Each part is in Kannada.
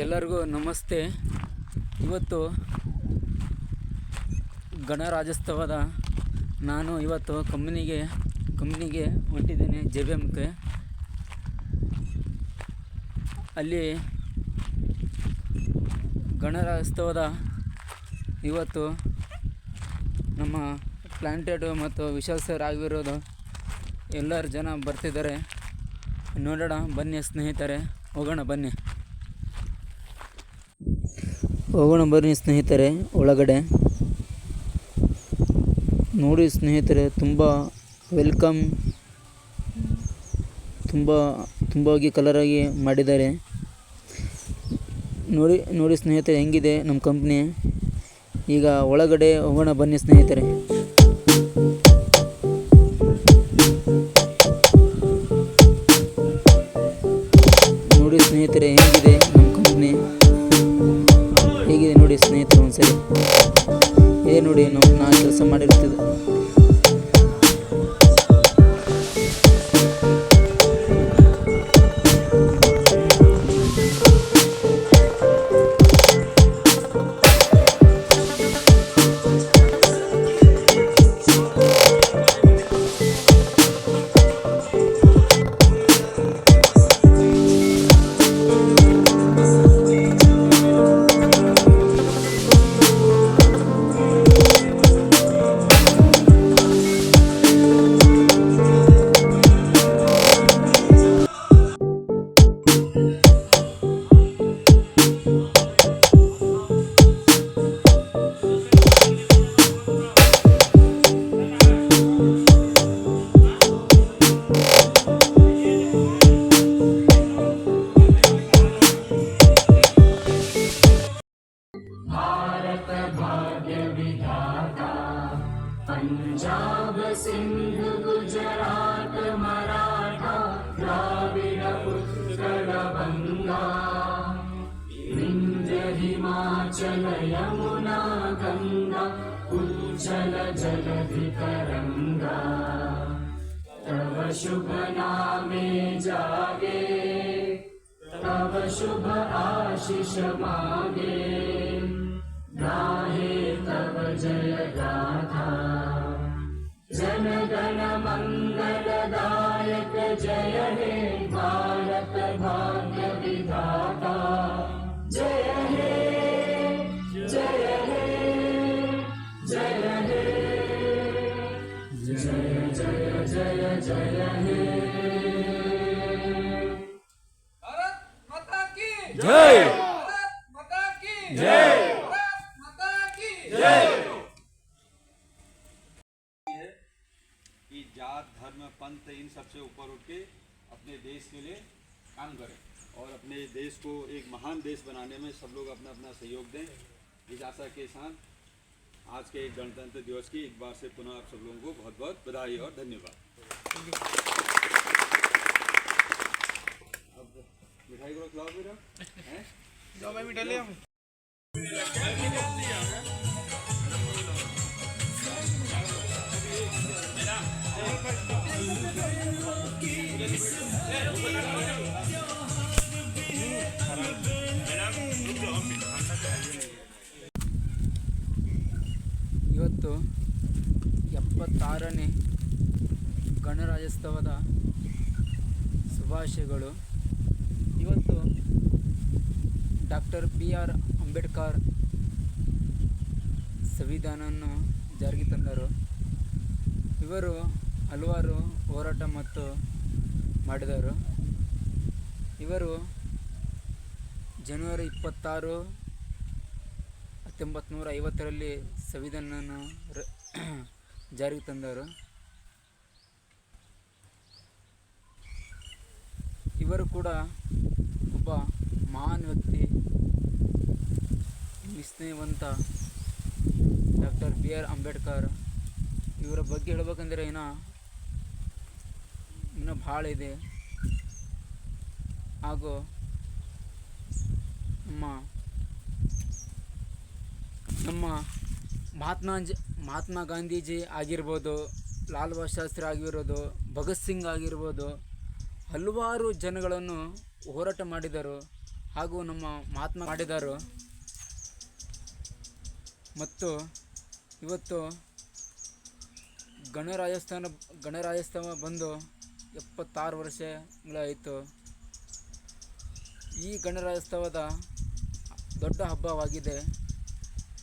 ಎಲ್ಲರಿಗೂ ನಮಸ್ತೆ. ಇವತ್ತು ಗಣರಾಜ್ಯೋತ್ಸವದ ನಾನು ಇವತ್ತು ಕಂಪ್ನಿಗೆ ಕಂಪ್ನಿಗೆ ಹೊಂಟಿದ್ದೇನೆ ಜೆ ಬಿ ಎಮ್ಗೆ ಅಲ್ಲಿ ಗಣರಾಜ್ಯೋತ್ಸವದ ಇವತ್ತು ನಮ್ಮ ಪ್ಲಾಂಟೆಡ್ ಮತ್ತು ವಿಶಾಲ್ ಸರ್ ಆಗಿರೋದು ಎಲ್ಲರೂ ಜನ ಬರ್ತಿದ್ದಾರೆ. ನೋಡೋಣ, ಬನ್ನಿ ಸ್ನೇಹಿತರೆ, ಹೋಗೋಣ, ಬನ್ನಿ. ಹೋಗೋಣ ಬನ್ನಿ ಸ್ನೇಹಿತರೆ ಒಳಗಡೆ. ನೋಡಿ ಸ್ನೇಹಿತರೆ, ತುಂಬ ವೆಲ್ಕಮ್ ತುಂಬ, ತುಂಬಾಗಿ ಕಲರಾಗಿ ಮಾಡಿದ್ದಾರೆ. ನೋಡಿ ನೋಡಿ ಸ್ನೇಹಿತರೆ, ಹೆಂಗಿದೆ ನಮ್ಮ ಕಂಪ್ನಿ ಈಗ ಒಳಗಡೆ ಹೋಗೋಣ ಬನ್ನಿ ಸ್ನೇಹಿತರೆ. ಹೇಗಿದೆ ನೋಡಿ ಸ್ನೇಹಿತರೆ पंजाब सिंध गुजरात मराठा द्राविड उत्कल बंगा। विंध्य हिमाचल यमुना गंगा उज्जल जलधि तरंगा तव शुभ नामे जागे, तव शुभ आशीष मागे। गाहे तव जय गाथा। जन गण मंगल दायक जय हे भारत भाग्यविधाता जय हे जय हे जय हे जय जय जय जय हे जय जात, धर्म, पंथ, इन सबसे ऊपर उठ के अपने देश के लिए काम करें और अपने देश को एक महान देश बनाने में सब लोग अपना अपना सहयोग दें। इस आशा के साथ आज के गणतंत्र दिवस की एक बार से पुनः आप सब लोगों को बहुत बहुत बधाई और धन्यवाद। अब मिठाई को खिलाओ फिर हैं? ಎಪ್ಪತ್ತಾರನೇ ಗಣರಾಜ್ಯೋತ್ಸವದ ಶುಭಾಶಯಗಳು. ಇವತ್ತು ಡಾಕ್ಟರ್ ಬಿ ಆರ್ ಅಂಬೇಡ್ಕರ್ ಸಂವಿಧಾನವನ್ನು ಜಾರಿಗೆ ತಂದರು. ಇವರು ಹಲವಾರು ಹೋರಾಟ ಮತ್ತು ಮಾಡಿದರು. ಇವರು ಜನವರಿ ಇಪ್ಪತ್ತಾರು ಹತ್ತೊಂಬತ್ತು ನೂರ ಐವತ್ತರಲ್ಲಿ ಸಂವಿಧಾನವನ್ನು ರ- ಜಾರಿಗೆ ತಂದರು ಇವರು ಕೂಡ ಒಬ್ಬ ಮಹಾನ್ ವ್ಯಕ್ತಿ, ನಿಸ್ನೇಹವಂತ ಡಾಕ್ಟರ್ ಬಿ ಆರ್ ಅಂಬೇಡ್ಕರ್. ಇವರ ಬಗ್ಗೆ ಹೇಳ್ಬೇಕಂದ್ರೆ ಏನೋ ಇನ್ನೂ ಭಾಳ ಇದೆ. ಹಾಗೂ ನಮ್ಮ ನಮ್ಮ ಮಹಾತ್ಮ ಮಹಾತ್ಮ ಗಾಂಧೀಜಿ ಆಗಿರ್ಬೋದು, ಲಾಲ್ ಬಹದ್ದೂರ್ ಶಾಸ್ತ್ರಿ ಆಗಿರೋದು, ಭಗತ್ ಸಿಂಗ್ ಆಗಿರ್ಬೋದು, ಹಲವಾರು ಜನಗಳನ್ನು ಹೋರಾಟ ಮಾಡಿದರು ಹಾಗೂ ನಮ್ಮ ಮಹಾತ್ಮ ಮಾಡಿದರು. ಮತ್ತು ಇವತ್ತು ಗಣರಾಜ್ಯೋತ್ಸವ ಗಣರಾಜ್ಯೋತ್ಸವ ಬಂದು ಎಪ್ಪತ್ತಾರು ವರ್ಷಗಳಾಯಿತು. ಈ ಗಣರಾಜ್ಯೋತ್ಸವದ ದೊಡ್ಡ ಹಬ್ಬವಾಗಿದೆ.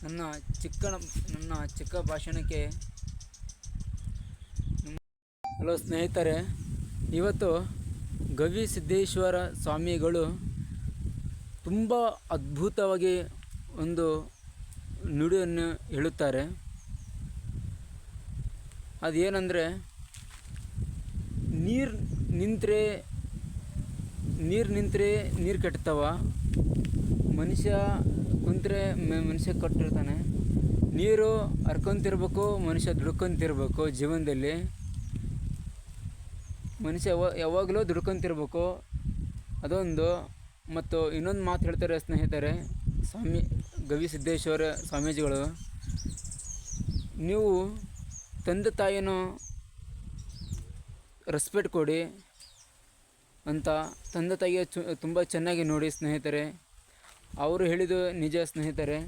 ನನ್ನ ಚಿಕ್ಕ ನನ್ನ ಚಿಕ್ಕ ಭಾಷಣಕ್ಕೆ ಹಲೋ ಸ್ನೇಹಿತರೆ, ಇವತ್ತು ಗವಿ ಸಿದ್ದೇಶ್ವರ ಸ್ವಾಮಿಗಳು ತುಂಬ ಅದ್ಭುತವಾಗಿ ಒಂದು ನುಡಿಯನ್ನು ಹೇಳುತ್ತಾರೆ. ಅದೇನೆಂದರೆ, ನೀರು ನಿಂತರೆ ನೀರು ನಿಂತರೆ ನೀರು ಕಟ್ತವ, ಮನುಷ್ಯ ಕುಂತ್ರೆ ಮನುಷ್ಯ ಕೊಟ್ಟಿರ್ತಾನೆ. ನೀರು ಹರ್ಕೊಂತಿರ್ಬೇಕು, ಮನುಷ್ಯ ದುಡ್ಕೊಂತಿರ್ಬೇಕು ಜೀವನದಲ್ಲಿ. ಮನುಷ್ಯ ಯಾವ- ಯಾವಾಗಲೂ ದುಡ್ಕೊಂತಿರ್ಬೇಕು. ಅದೊಂದು. ಮತ್ತು ಇನ್ನೊಂದು ಮಾತು ಹೇಳ್ತಾರೆ ಸ್ನೇಹಿತರೆ, ಸ್ವಾಮಿ, ಗವಿ ಸಿದ್ದೇಶ್ವರ ಸ್ವಾಮೀಜಿಗಳು. ನೀವು ತಂದೆ ತಾಯಿನೂ ರೆಸ್ಪೆಕ್ಟ್ ಕೊಡಿ ಅಂತ ತಂದೆ ತಾಯಿಗೆ ಚು, ತುಂಬ ಚೆನ್ನಾಗಿ ನೋಡಿ ಸ್ನೇಹಿತರೆ. ಅವರು ಹೇಳಿದ್ದು ನಿಜ ಸ್ನೇಹಿತರೆ,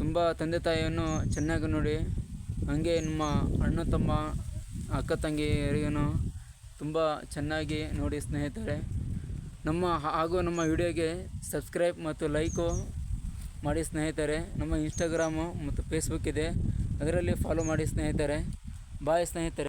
ತುಂಬ ತಂದೆ ತಾಯಿಯನ್ನು ಚೆನ್ನಾಗಿ ನೋಡಿ, ಹಾಗೆ ನಮ್ಮ ಅಣ್ಣ ತಮ್ಮ, ಅಕ್ಕ ತಂಗಿಯರಿಗೂ ತುಂಬ ಚೆನ್ನಾಗಿ ನೋಡಿ ಸ್ನೇಹಿತರೆ. ನಮ್ಮ ಹಾಗೂ ನಮ್ಮ ವಿಡಿಯೋಗೆ ಸಬ್ಸ್ಕ್ರೈಬ್ ಮತ್ತು ಲೈಕು ಮಾಡಿ ಸ್ನೇಹಿತರೆ. ನಮ್ಮ ಇನ್ಸ್ಟಾಗ್ರಾಮು ಮತ್ತು ಫೇಸ್ಬುಕ್ ಇದೆ. ಅದರಲ್ಲಿ ಫಾಲೋ ಮಾಡಿ ಸ್ನೇಹಿತರೆ. ಬಾಯ್ ಸ್ನೇಹಿತರೆ.